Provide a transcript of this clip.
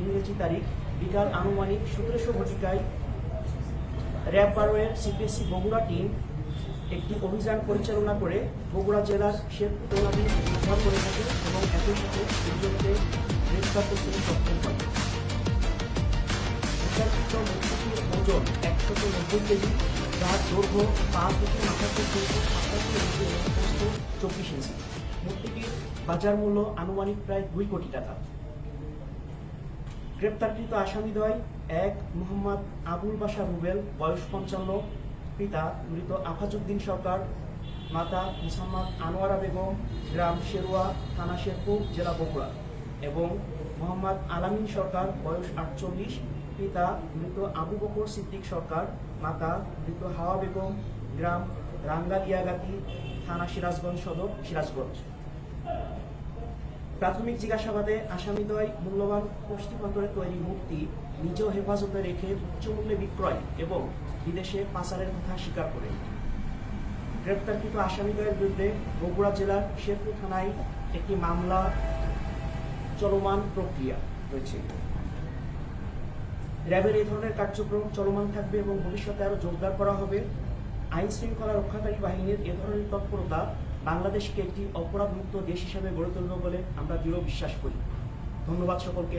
ইংরেজি তারিখ, বিকাল আনুমানিক সতেরোশো ঘটিকায় র্যাব বারোয়ের সিপিএসসি বগুড়া টিম একটি অভিযান পরিচালনা করে বগুড়া জেলার শেরপুর উদ্ধার করে থাকে এবং একই সাথে গ্রেফতার করতে সক্ষম ওজন একশত নব্বই কেজি যার দৈর্ঘ্য পা থেকে চব্বিশ ইঞ্চি। মূর্তিটির বাজার মূল্য আনুমানিক প্রায় দুই কোটি টাকা। গ্রেপ্তারকৃত আসামিদ্বয় এক মোহাম্মদ আবুল বাশা রুবেল, বয়স পঞ্চান্ন, পিতা মৃত আফাজউদ্দিন সরকার, মাতা মুসাম্মদ আনোয়ারা বেগম, গ্রাম শেরুয়া, থানা শেরপুর, জেলা বগুড়া এবং মোহাম্মদ আলামিন সরকার, বয়স আটচল্লিশ, পিতা মৃত আবু বকর সিদ্দিক সরকার, মাতা মৃত হাওয়া বেগম, গ্রাম রাঙ্গালিয়াগাতি, থানা সিরাজগঞ্জ সদর সিরাজগঞ্জ। প্রাথমিক জিজ্ঞাসাবাদে আসামিদ্বয় মূল্যবান পুষ্টিপান্তরে তৈরি মূর্তি নিজ হেফাজতে রেখে উচ্চমূল্যে বিক্রয় এবং বিদেশে পাচারের কথা স্বীকার করে। গ্রেপ্তারকৃত আসামিদ্বয়ের বিরুদ্ধে বগুড়া জেলার শেরপুর থানায় একটি মামলা চলমান প্রক্রিয়া রয়েছে। র্যাবের এই ধরনের কার্যক্রম চলমান থাকবে এবং ভবিষ্যতে আরও জোরদার করা হবে। আইন শৃঙ্খলা রক্ষাকারী বাহিনীর এ ধরনের তৎপরতা বাংলাদেশকে একটি অপরাধমুক্ত দেশ হিসেবে গড়ে তুলব বলে আমরা দৃঢ় বিশ্বাস করি ধন্যবাদ সকলকে।